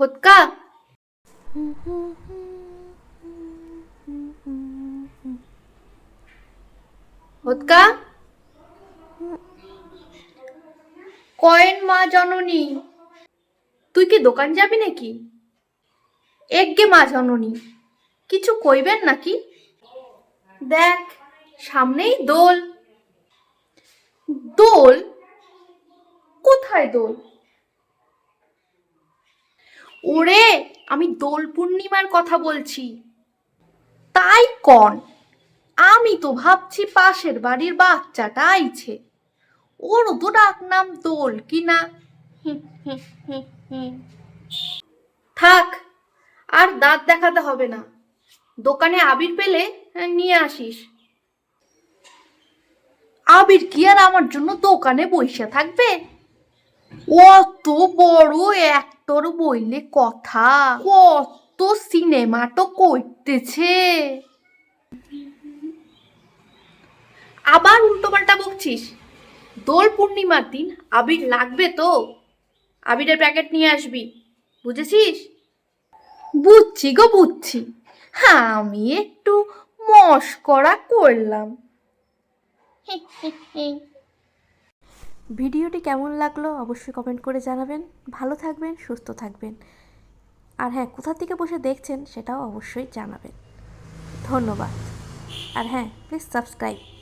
হোৎকা। হোৎকা। Coin মা জননী। তুই কি দোকান যাবি নাকি? একগে মা জননী। কিছু কইবেন নাকি? দেখ, সামনেই দোল। দোল? কোথায় দোল? ওরে, আমি দোল পূর্ণিমার কথা বলছি। তাই কন, আমি তো ভাবছি পাশের বাড়ির বাচ্চাটা আইছে ওরও তো ডাক নাম দোল কি না। থাক, আর দাঁত দেখাতে হবে না। দোকানে আবির পেলে নিয়ে আসিস। আবির কি আর আমার জন্য দোকানে বসে থাকবে? অত বড় অ্যাক্টর বইলে কথা। কত সিনেমা তো করতেছে। আবার উল্টোপাল্টা বকছিস। দোল পূর্ণিমার দিন আবির লাগবে তো। আবিরের প্যাকেট নিয়ে আসবি, বুঝেছিস? বুঝছি গো, বুঝছি। হ্যাঁ আমি একটু মস্করা করলাম। ভিডিওটি কেমন লাগল অবশ্যই কমেন্ট করে জানাবেন। ভালো থাকবেন, সুস্থ থাকবেন। আর হ্যাঁ কোথা থেকে বসে দেখছেন সেটাও অবশ্যই জানাবেন। ধন্যবাদ। আর হ্যাঁ প্লিজ সাবস্ক্রাইব